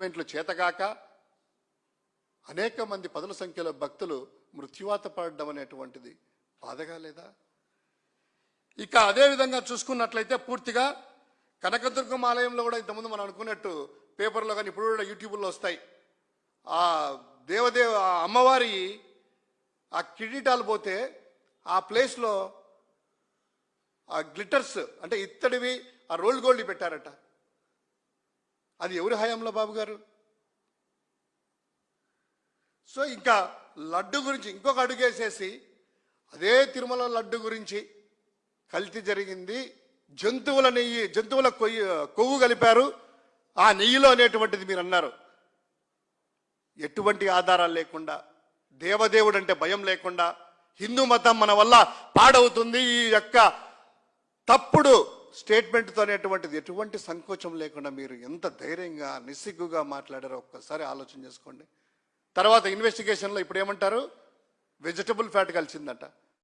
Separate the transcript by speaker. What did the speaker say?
Speaker 1: ఈవెంట్లు చేతగాక అనేక మంది పదుల సంఖ్యలో భక్తులు మృత్యువాత పడడం అనేటువంటిది బాధగా లేదా? ఇక అదే విధంగా చూసుకున్నట్లయితే పూర్తిగా కనకదుర్గం ఆలయంలో కూడా ఇంతకుముందు మనం అనుకున్నట్టు పేపర్లో కానీ ఇప్పుడు కూడా యూట్యూబ్లో వస్తాయి. ఆ దేవదేవ ఆ అమ్మవారి ఆ కిరీటాలు పోతే ఆ ప్లేస్లో ఆ గ్లిటర్స్ అంటే ఇత్తడివి ఆ రోల్డ్ గోల్డ్ పెట్టారట. అది ఎవరి హయాంలో బాబు గారు? సో ఇంకా లడ్డు గురించి ఇంకొక అడుగేసేసి అదే తిరుమల లడ్డు గురించి కల్తీ జరిగింది. జంతువుల నెయ్యి జంతువుల కొయ్యి కొవ్వు కలిపారు. ఆ నెయ్యిలో అనేటువంటిది మీరు అన్నారు. ఎటువంటి ఆధారాలు లేకుండా దేవదేవుడు అంటే భయం లేకుండా హిందూ మతం మన వల్ల పాడవుతుంది ఈ యొక్క తప్పుడు స్టేట్మెంట్తో అనేటువంటిది ఎటువంటి సంకోచం లేకుండా మీరు ఎంత ధైర్యంగా నిస్సిగ్గుగా మాట్లాడారో ఒక్కసారి ఆలోచన చేసుకోండి. తర్వాత ఇన్వెస్టిగేషన్లో ఇప్పుడు ఏమంటారు వెజిటబుల్ ఫ్యాట్ కలిసిందట.